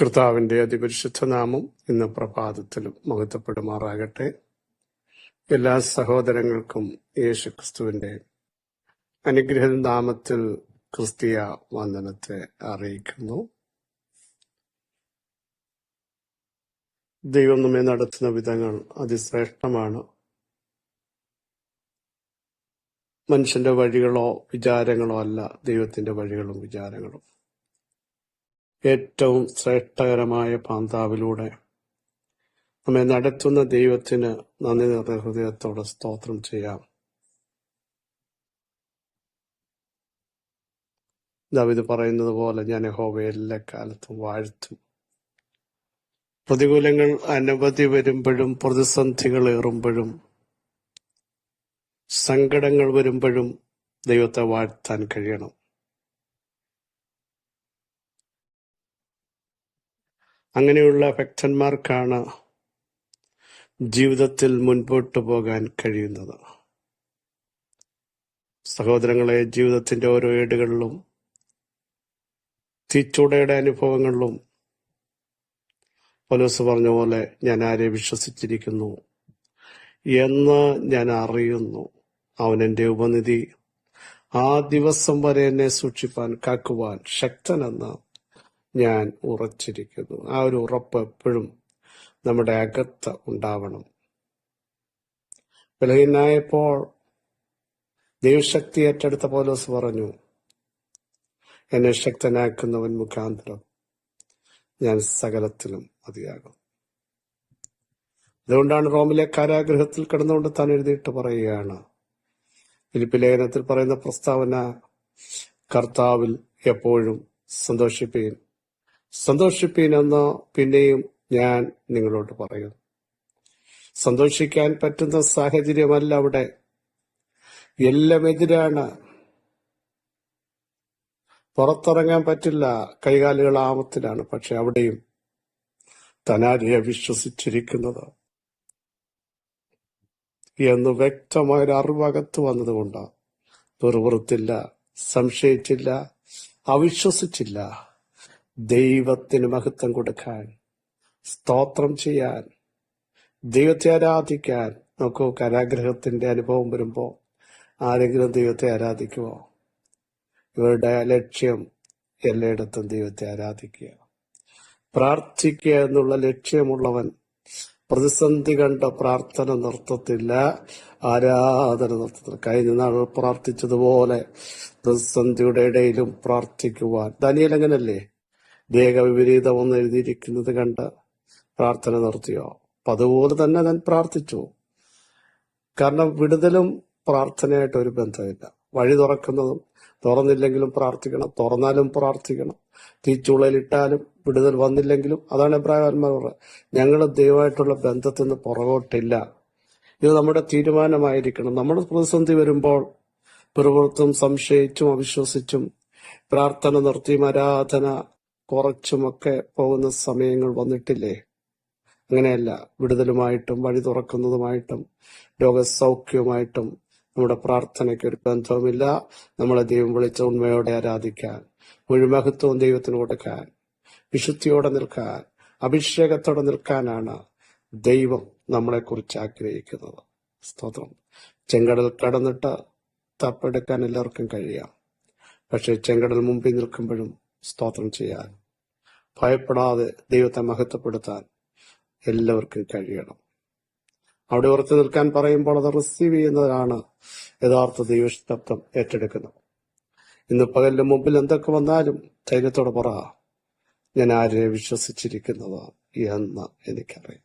കർത്താവിന്റെ അതിപരിശുദ്ധ നാമം ഇന്ന് പ്രഭാതത്തിലും മഹത്വപ്പെടുമാറാകട്ടെ. എല്ലാ സഹോദരങ്ങൾക്കും യേശു ക്രിസ്തുവിന്റെ അനുഗ്രഹ നാമത്തിൽ ക്രിസ്തീയ വന്ദനത്തെ അറിയിക്കുന്നു. ദൈവം നമ്മെ നടത്തുന്ന വിധങ്ങൾ അതിശ്രേഷ്ഠമാണ്. മനുഷ്യന്റെ വഴികളോ വിചാരങ്ങളോ അല്ല ദൈവത്തിന്റെ വഴികളും വിചാരങ്ങളും. ഏറ്റവും ശ്രേഷ്ഠകരമായ പാന്താവിലൂടെ. നമ്മെ നടത്തുന്ന ദൈവത്തിന് നന്ദി നിറഞ്ഞ ഹൃദയത്തോടെ സ്തോത്രം ചെയ്യാം. ദവിത് പറയുന്നത് പോലെ ഞാൻ യഹോവയെ എല്ലാ കാലത്തും വാഴ്ത്തും. പ്രതികൂലങ്ങൾ അനവധി വരുമ്പോഴും പ്രതിസന്ധികൾ ഏറുമ്പോഴും സങ്കടങ്ങൾ വരുമ്പോഴും ദൈവത്തെ വാഴ്ത്താൻ കഴിയണം. അങ്ങനെയുള്ള ഭക്തന്മാർക്കാണ് ജീവിതത്തിൽ മുൻപോട്ട് പോകാൻ കഴിയുന്നത്. സഹോദരങ്ങളെ ജീവിതത്തിന്റെ ഓരോ ഏടുകളിലും തീച്ചൂടയുടെ അനുഭവങ്ങളിലും പോലീസ് പറഞ്ഞ പോലെ ഞാൻ ആരെ വിശ്വസിച്ചിരിക്കുന്നു എന്ന് ഞാൻ അറിയുന്നു. അവൻ എന്റെ ഉപനിധി. ആ ദിവസം വരെ എന്നെ സൂക്ഷിപ്പാൻ കാക്കുവാൻ ശക്തനെന്ന് ഞാൻ ഉറച്ചിരിക്കുന്നു. ആ ഒരു ഉറപ്പ് എപ്പോഴും നമ്മുടെ അകത്ത് ഉണ്ടാവണം. ബലഹീനായപ്പോൾ ദൈവശക്തി ഏറ്റെടുത്ത പോലോസ് പറഞ്ഞു എന്നെ ശക്തനാക്കുന്നവൻ മുഖാന്തരം ഞാൻ സകലത്തിലും മതിയാകും. അതുകൊണ്ടാണ് റോമിലെ കാരാഗ്രഹത്തിൽ കിടന്നുകൊണ്ട് താൻ എഴുതിയിട്ട് പറയുകയാണ്. ഫിലിപ്പ് ലേഖനത്തിൽ പറയുന്ന പ്രസ്താവന കർത്താവിൽ എപ്പോഴും സന്തോഷിപ്പീൻ സന്തോഷിപ്പീൻ എന്ന് പിന്നെയും ഞാൻ നിങ്ങളോട് പറയുന്നു. സന്തോഷിക്കാൻ പറ്റുന്ന സാഹചര്യമല്ല അവിടെ. എല്ലാം എതിരാണ്. പുറത്തിറങ്ങാൻ പറ്റില്ല. കൈകാലുകൾ ആമത്തിലാണ് പക്ഷെ അവിടെയും തനാലിയെ വിശ്വസിച്ചിരിക്കുന്നത്? എന്ന് വ്യക്തമായൊരു അറിവകത്ത് വന്നതുകൊണ്ട്. വെറുവെറുത്തില്ല സംശയിച്ചില്ല അവിശ്വസിച്ചില്ല. ദൈവത്തിന് മഹത്വം കൊടുക്കാൻ സ്തോത്രം ചെയ്യാൻ ദൈവത്തെ ആരാധിക്കാൻ. നോക്കൂ കലാഗ്രഹത്തിന്റെ അനുഭവം വരുമ്പോൾ ആരെങ്കിലും ദൈവത്തെ ആരാധിക്കുമോ ഇവരുടെ ലക്ഷ്യം എല്ലായിടത്തും ദൈവത്തെ ആരാധിക്കുക. പ്രാർത്ഥിക്കുക എന്നുള്ള ലക്ഷ്യമുള്ളവൻ പ്രതിസന്ധി കണ്ട പ്രാർത്ഥന നിർത്തത്തില്ല ആരാധന നിർത്തത്തില്ല. കഴിഞ്ഞ നാൾ പ്രാർത്ഥിച്ചതുപോലെ പ്രതിസന്ധിയുടെ ഇടയിലും പ്രാർത്ഥിക്കുവാൻ. ദാനിയൽ ദേഹവിപരീതം എന്ന് എഴുതിയിരിക്കുന്നത് കണ്ട് പ്രാർത്ഥന നിർത്തിയോ? അപ്പൊ അതുപോലെ തന്നെ ഞാൻ പ്രാർത്ഥിച്ചു. കാരണം വിടുതലും പ്രാർത്ഥനയായിട്ട് ഒരു ബന്ധമില്ല. വഴി തുറക്കുന്നതും തുറന്നില്ലെങ്കിലും പ്രാർത്ഥിക്കണം തുറന്നാലും പ്രാർത്ഥിക്കണം. തീച്ചുളയിലിട്ടാലും വിടുതൽ വന്നില്ലെങ്കിലും അതാണ് അഭിപ്രായന്മാർ പറയുന്നത് ഞങ്ങൾ ദൈവമായിട്ടുള്ള ബന്ധത്തിൽ നിന്ന് പുറകോട്ടില്ല. ഇത് നമ്മുടെ തീരുമാനമായിരിക്കണം. നമ്മുടെ പ്രതിസന്ധി വരുമ്പോൾ പിറുപുറത്തും സംശയിച്ചും അവിശ്വസിച്ചും പ്രാർത്ഥന നിർത്തിയും ആരാധന കുറച്ചുമൊക്കെ പോകുന്ന സമയങ്ങൾ വന്നിട്ടില്ലേ? അങ്ങനെയല്ല. വിടുതലുമായിട്ടും വഴി തുറക്കുന്നതുമായിട്ടും രോഗസൗഖ്യവുമായിട്ടും നമ്മുടെ പ്രാർത്ഥനയ്ക്ക് ഒരു ബന്ധവുമില്ല. നമ്മളെ ദൈവം വിളിച്ച ഉണ്മയോടെ ആരാധിക്കാൻ മുഴുമഹത്വവും ദൈവത്തിന് കൊടുക്കാൻ വിശുദ്ധിയോടെ നിൽക്കാൻ അഭിഷേകത്തോടെ നിൽക്കാനാണ് ദൈവം നമ്മളെ കുറിച്ച് ആഗ്രഹിക്കുന്നത്. സ്തോത്രം. ചെങ്കടൽ കടന്നിട്ട് തപ്പെടുക്കാൻ എല്ലാവർക്കും കഴിയാം. പക്ഷെ ചെങ്കടൽ മുമ്പിൽ നിൽക്കുമ്പോഴും സ്തോത്രം ചെയ്യാൻ. ഭയപ്പെടാതെ ദൈവത്തെ മഹത്വപ്പെടുത്താൻ എല്ലാവർക്കും കഴിയണം. അവിടെ ഉറച്ചു നിൽക്കാൻ പറയുമ്പോൾ അത് റിസീവ് ചെയ്യുന്നതാണ് യഥാർത്ഥ ദൈവശബ്ദം ഏറ്റെടുക്കുന്നത്. ഇന്ന് പകലിന്റെ മുമ്പിൽ എന്തൊക്കെ വന്നാലും ധൈര്യത്തോടെ പറ ഞാൻ ആരെ വിശ്വസിച്ചിരിക്കുന്നത് എന്ന് എനിക്കറിയാം.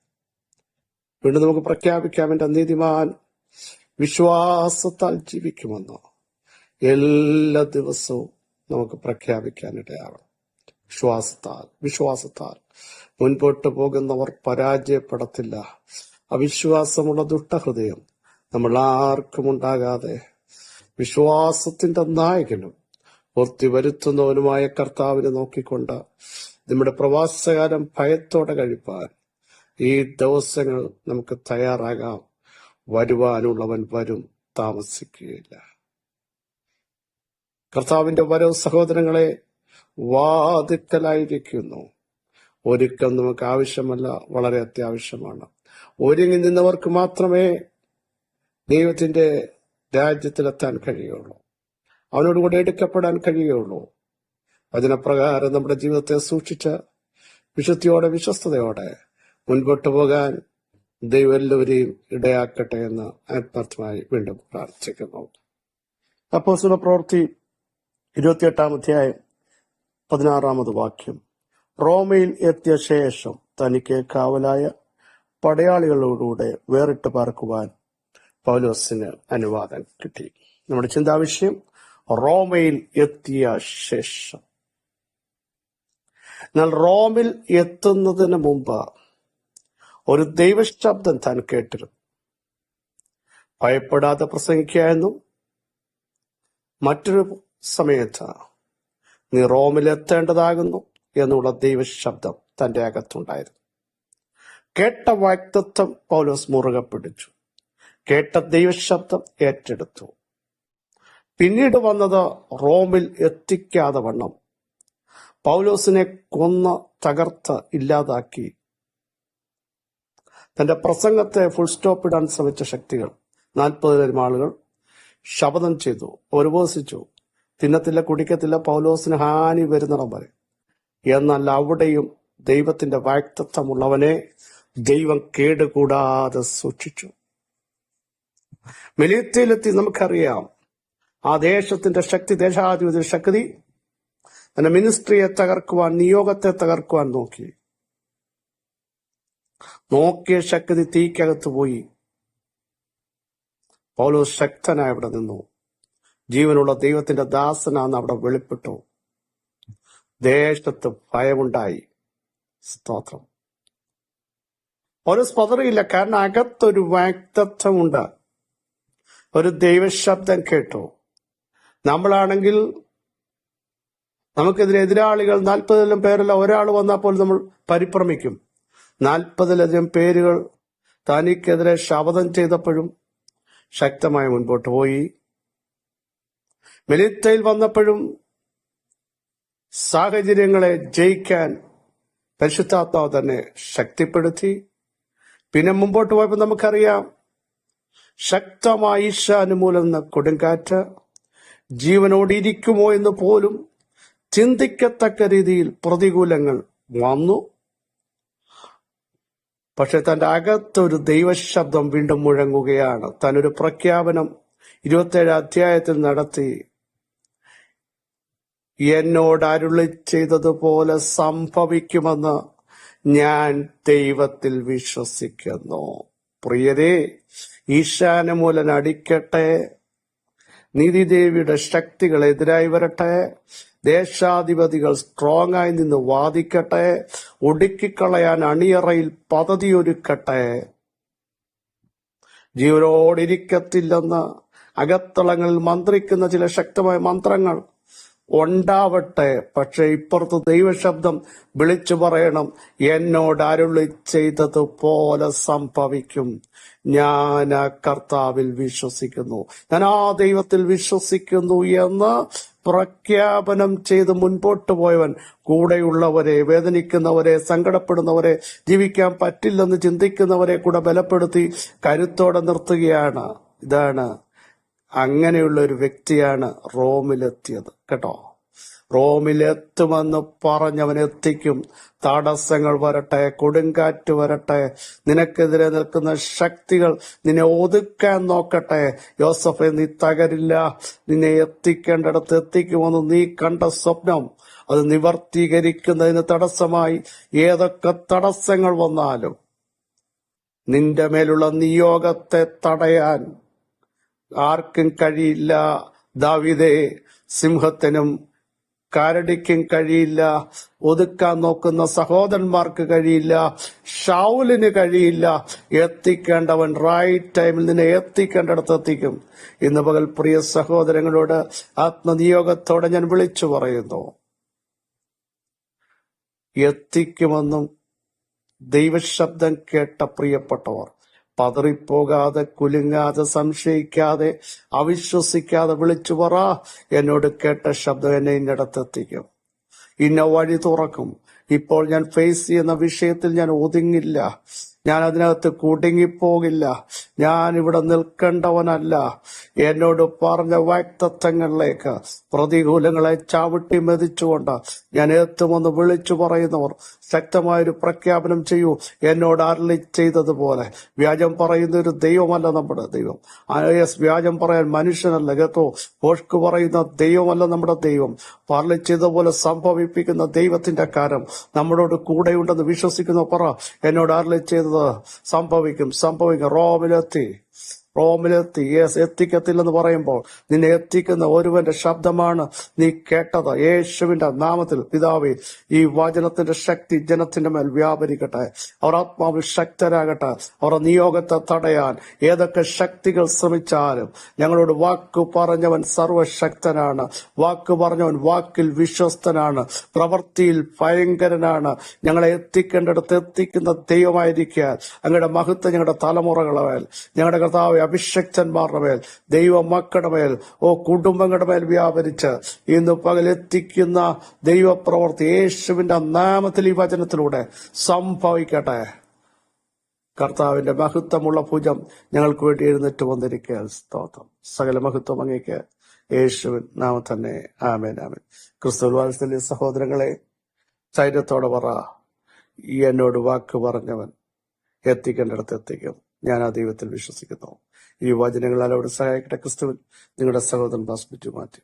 വീണ്ടും നമുക്ക് പ്രഖ്യാപിക്കാം എന്റെ നീതിമാൻ വിശ്വാസത്താൽ ജീവിക്കുമെന്നോ? എല്ലാ ദിവസവും നമുക്ക് പ്രഖ്യാപിക്കാനിടയാവണം വിശ്വാസത്താൽ വിശ്വാസത്താൽ. മുൻപോട്ട് പോകുന്നവർ പരാജയപ്പെടത്തില്ല. അവിശ്വാസമുള്ള ദുഷ്ടഹൃദയം നമ്മൾ ആർക്കും ഉണ്ടാകാതെ വിശ്വാസത്തിന്റെ നായകനും പൂർത്തി വരുത്തുന്നവനുമായ കർത്താവിനെ നോക്കിക്കൊണ്ട് നമ്മുടെ പ്രവാസകാലം ഭയത്തോടെ കഴിപ്പാൻ ഈ ദിവസങ്ങൾ നമുക്ക് തയ്യാറാകാം. വരുവാനുള്ളവൻ വരും താമസിക്കുകയില്ല. കർത്താവിന്റെ വരവ് സഹോദരങ്ങളെ വാതിക്കലായിരിക്കുന്നു. ഒരുക്കം നമുക്ക് ആവശ്യമല്ല വളരെ അത്യാവശ്യമാണ്. ഒരുങ്ങി നിന്നവർക്ക് മാത്രമേ ദൈവത്തിന്റെ രാജ്യത്തിലെത്താൻ കഴിയുള്ളൂ. അവനോടുകൂടെ എടുക്കപ്പെടാൻ കഴിയുള്ളൂ. അതിനപ്രകാരം നമ്മുടെ ജീവിതത്തെ സൂക്ഷിച്ച് വിശുദ്ധിയോടെ വിശ്വസ്തയോടെ മുൻപോട്ട് പോകാൻ ദൈവം എല്ലാവരെയും ഇടയാക്കട്ടെ എന്ന് ആത്മാർത്ഥമായി വീണ്ടും പ്രാർത്ഥിക്കുന്നു. അപ്പോസ്തല പ്രവൃത്തി ഇരുപത്തിയെട്ടാം അധ്യായം പതിനാറാമത് വാക്യം. റോമയിൽ എത്തിയ ശേഷം തനിക്ക് കാവലായ പടയാളികളോടുകൂടെ വേറിട്ട് പാർക്കുവാൻ പൗലോസിന് അനുവാദം കിട്ടി. നമ്മുടെ ചിന്താവിഷയം റോമയിൽ എത്തിയ ശേഷം. എന്നാൽ റോമിൽ എത്തുന്നതിന് മുമ്പ് ഒരു ദൈവശബ്ദം താൻ കേട്ടിരുന്നു. ഭയപ്പെടാതെ പ്രസംഗിക്കായെന്നും മറ്റൊരു സമയത്ത് നീ റോമിലെത്തേണ്ടതാകുന്നു എന്നുള്ള ദൈവശബ്ദം തന്റെ അകത്തുണ്ടായിരുന്നു. കേട്ട വാക്തത്വം പൗലോസ് മുറുകെ പിടിച്ചു. കേട്ട ദൈവശബ്ദം ഏറ്റെടുത്തു. പിന്നീട് വന്നത് റോമിൽ എത്തിക്കാതെ വണ്ണം പൗലോസിനെ കൊന്ന തകർത്ത് ഇല്ലാതാക്കി. തന്റെ പ്രസംഗത്തെ ഫുൾ സ്റ്റോപ്പ് ഇടാൻ ശ്രമിച്ച ശക്തികൾ നാൽപ്പതിലും ആളുകൾ ശപഥം ചെയ്തു ഉപവസിച്ചു. തിന്നത്തില്ല കുടിക്കത്തില്ല പൗലോസിന് ഹാനി വരുന്നിടം വരെ. എന്നാൽ അവിടെയും ദൈവത്തിന്റെ വാക്തത്വമുള്ളവനെ ദൈവം കേടുകൂടാതെ സൂക്ഷിച്ചു. മെലിയത്തിലെത്തി നമുക്കറിയാം ആ ദേശത്തിന്റെ ശക്തി ദേശാധിപതി ശക്തി തന്റെ മിനിസ്ട്രിയെ തകർക്കുവാൻ നിയോഗത്തെ തകർക്കുവാൻ നോക്കി. നോക്കിയ ശക്തി തീക്കകത്ത് പോയി. പൗലോസ് ശക്തനായി അവിടെ നിന്നു. ജീവനുള്ള ദൈവത്തിന്റെ ദാസനാന്ന് അവിടെ വെളിപ്പെട്ടു. ദേശത്ത് ഭയമുണ്ടായി. സ്തോത്രം. ഒരു സ്പതറിയില്ല കാരണം അകത്തൊരു വാക്തത്വമുണ്ട് ഒരു ദൈവശബ്ദം കേട്ടു. നമ്മളാണെങ്കിൽ നമുക്കെതിരെ എതിരാളികൾ നാൽപ്പതിലും പേരല്ല ഒരാൾ വന്നാൽ പോലും നമ്മൾ പരിഭ്രമിക്കും. നാൽപ്പതിലധികം പേരുകൾ തനിക്കെതിരെ ശപഥം ചെയ്തപ്പോഴും ശക്തമായി മുൻപോട്ട് പോയി. മെലിത്തയിൽ വന്നപ്പോഴും സാഹചര്യങ്ങളെ ജയിക്കാൻ പരിശുദ്ധാത്മാവ് തന്നെ ശക്തിപ്പെടുത്തി. പിന്നെ മുമ്പോട്ട് പോയപ്പോൾ നമുക്കറിയാം ശക്തമായ ഈശാനുമൂലം എന്ന കൊടുങ്കാറ്റ് ജീവനോടിരിക്കുമോ എന്ന് പോലും ചിന്തിക്കത്തക്ക രീതിയിൽ പ്രതികൂലങ്ങൾ വന്നു. പക്ഷെ തന്റെ അകത്തൊരു ദൈവശബ്ദം വീണ്ടും മുഴങ്ങുകയാണ്. താനൊരു പ്രഖ്യാപനം ഇരുപത്തേഴ് അധ്യായത്തിൽ നടത്തി. എന്നോട് അരുളി ചെയ്തതുപോലെ സംഭവിക്കുമെന്ന് ഞാൻ ദൈവത്തിൽ വിശ്വസിക്കുന്നു. പ്രിയരെ ഈശാനമൂലൻ അടിക്കട്ടെ. നീതിദേവിയുടെ ശക്തികൾ എതിരായി വരട്ടെ. ദേശാധിപതികൾ സ്ട്രോങ് ആയി നിന്ന് വാദിക്കട്ടെ. ഒടുക്കിക്കളയാൻ അണിയറയിൽ പദ്ധതി ഒരുക്കട്ടെ ജീവനോടിരിക്കത്തില്ലെന്ന് അകത്തളങ്ങളിൽ മന്ത്രിക്കുന്ന ചില ശക്തമായ മന്ത്രങ്ങൾ ഉണ്ടാവട്ടെ. പക്ഷെ ഇപ്പുറത്ത് ദൈവശബ്ദം വിളിച്ചു പറയണം. എന്നോട് അരുളി ചെയ്തതുപോലെ സംഭവിക്കും. ഞാൻ ആ കർത്താവിൽ വിശ്വസിക്കുന്നു. ഞാൻ ആ ദൈവത്തിൽ വിശ്വസിക്കുന്നു എന്ന് പ്രഖ്യാപനം ചെയ്ത് മുൻപോട്ട് പോയവൻ കൂടെയുള്ളവരെ വേദനിക്കുന്നവരെ സങ്കടപ്പെടുന്നവരെ ജീവിക്കാൻ പറ്റില്ലെന്ന് ചിന്തിക്കുന്നവരെ കൂടെ ബലപ്പെടുത്തി കരുത്തോടെ നിർത്തുകയാണ്. ഇതാണ് അങ്ങനെയുള്ള ഒരു വ്യക്തിയാണ് റോമിലെത്തിയത്. കേട്ടോ? റോമിലെത്തുമെന്ന് പറഞ്ഞവൻ എത്തിക്കും. തടസ്സങ്ങൾ വരട്ടെ കൊടുങ്കാറ്റ് വരട്ടെ നിനക്കെതിരെ നിൽക്കുന്ന ശക്തികൾ നിന്നെ ഒതുക്കാൻ നോക്കട്ടെ. യോസഫെ നീ തകരില്ല. നിന്നെ എത്തിക്കേണ്ടടത്ത് എത്തിക്കുമെന്ന് നീ കണ്ട സ്വപ്നം അത് നിവർത്തീകരിക്കുന്നതിന് തടസ്സമായി. ഏതൊക്കെ തടസ്സങ്ങൾ വന്നാലും നിന്റെ മേലുള്ള നിയോഗത്തെ തടയാൻ ആർക്കും കഴിയില്ല. ദാവിദേ സിംഹത്തിനും കാരടിക്കും കഴിയില്ല. ഒതുക്കാൻ നോക്കുന്ന സഹോദരന്മാർക്ക് കഴിയില്ല. ഷൗലിന് കഴിയില്ല. എത്തിക്കേണ്ടവൻ റൈറ്റ് ടൈമിൽ നിന്നെ എത്തിക്കേണ്ടടത്ത് എത്തിക്കും. ഇന്ന് പകൽ പ്രിയ സഹോദരങ്ങളോട് ആത്മനിയോഗത്തോടെ ഞാൻ വിളിച്ചു പറയുന്നു. എത്തിക്കുമെന്നും ദൈവശബ്ദം കേട്ട പ്രിയപ്പെട്ടവർ പതറിപ്പോകാതെ കുലുങ്ങാതെ സംശയിക്കാതെ അവിശ്വസിക്കാതെ വിളിച്ചു പറ. എന്നോട് കേട്ട ശബ്ദം എന്നെ ഇന്നിടത്തെത്തിക്കും. ഇന്ന വഴി തുറക്കും. ഇപ്പോൾ ഞാൻ ഫേസ് ചെയ്യുന്ന വിഷയത്തിൽ ഞാൻ ഒതുങ്ങില്ല. ഞാൻ അതിനകത്ത് കുടുങ്ങിപ്പോകില്ല. ഞാൻ ഇവിടെ നിൽക്കേണ്ടവനല്ല. എന്നോട് പറഞ്ഞ വാക്തത്വങ്ങളിലേക്ക് പ്രതികൂലങ്ങളെ ചവിട്ടി മെതിച്ചുകൊണ്ട് ഞാൻ എത്തുമെന്ന് വിളിച്ചു പറയുന്നവർ ശക്തമായൊരു പ്രഖ്യാപനം ചെയ്യൂ. എന്നോട് അരളി ചെയ്തതുപോലെ. വ്യാജം പറയുന്ന ഒരു ദൈവമല്ല നമ്മുടെ ദൈവം. യെസ് വ്യാജം പറയാൻ മനുഷ്യനല്ല. കേട്ടോ പോഷ്ക്ക് പറയുന്ന ദൈവമല്ല നമ്മുടെ ദൈവം. പറളി ചെയ്തതുപോലെ സംഭവിപ്പിക്കുന്ന ദൈവത്തിന്റെ കാരം നമ്മളോട് കൂടെയുണ്ടെന്ന് വിശ്വസിക്കുന്ന പറ. എന്നോട് അരളി ചെയ്തത് സംഭവിക്കും സംഭവിക്കും. റോമിലെത്തി. റോമിലെത്തി യേസ് എത്തിക്കത്തില്ലെന്ന് പറയുമ്പോൾ നിന്നെ എത്തിക്കുന്ന ഒരുവന്റെ ശബ്ദമാണ് നീ കേട്ടത്. യേശുവിന്റെ നാമത്തിൽ പിതാവേ ഈ വചനത്തിന്റെ ശക്തി ജനത്തിന്റെ മേൽ വ്യാപരിക്കട്ടെ. അവർ ആത്മാവിൽ ശക്തരാകട്ടെ. അവരുടെ നിയോഗത്തെ തടയാൻ ഏതൊക്കെ ശക്തികൾ ശ്രമിച്ചാലും ഞങ്ങളോട് വാക്ക് പറഞ്ഞവൻ സർവശക്തനാണ്. വാക്ക് പറഞ്ഞവൻ വാക്കിൽ വിശ്വസ്തനാണ്. പ്രവൃത്തിയിൽ ഭയങ്കരനാണ്. ഞങ്ങളെ എത്തിക്കേണ്ടടുത്ത് എത്തിക്കുന്ന ദൈവമായിരിക്കാൻ അങ്ങയുടെ മഹത്വം ഞങ്ങളുടെ തലമുറകളായാൽ ഞങ്ങളുടെ കർത്താവ് അഭിഷക്തന്മാരുടെ മേൽ ദൈവ മക്കളുടെ മേൽ ഓ കുടുംബങ്ങളുടെ മേൽ വ്യാപരിച്ച് ഇന്ന് പകലെത്തിക്കുന്ന ദൈവപ്രവർത്തി യേശുവിന്റെ നാമത്തിൽ ഈ വചനത്തിലൂടെ സംഭവിക്കട്ടെ. കർത്താവിന്റെ മഹത്വമുള്ള പൂജം ഞങ്ങൾക്ക് വേണ്ടി എഴുന്നേറ്റ് വന്നിരിക്കുക സ്തോത്രം. സകല മഹത്വം അങ്ങേക്ക് യേശുവിൻ നാമ തന്നെ. ആമേൻ ആമേൻ. ക്രിസ്തു വാത്സല്യ സഹോദരങ്ങളെ ധൈര്യത്തോടെ പറ. എന്നോട് വാക്ക് പറഞ്ഞവൻ എത്തിക്കേണ്ടിടത്ത് എത്തിക്കും. ഞാൻ ആ ദൈവത്തിൽ വിശ്വസിക്കുന്നു. ഈ വചനങ്ങളാൽ അവിടെ സഹായിക്കട്ടെ. ക്രിസ്തുവിൽ നിങ്ങളുടെ സഹോദരൻ ബാസ്മിറ്റു മാറ്റി.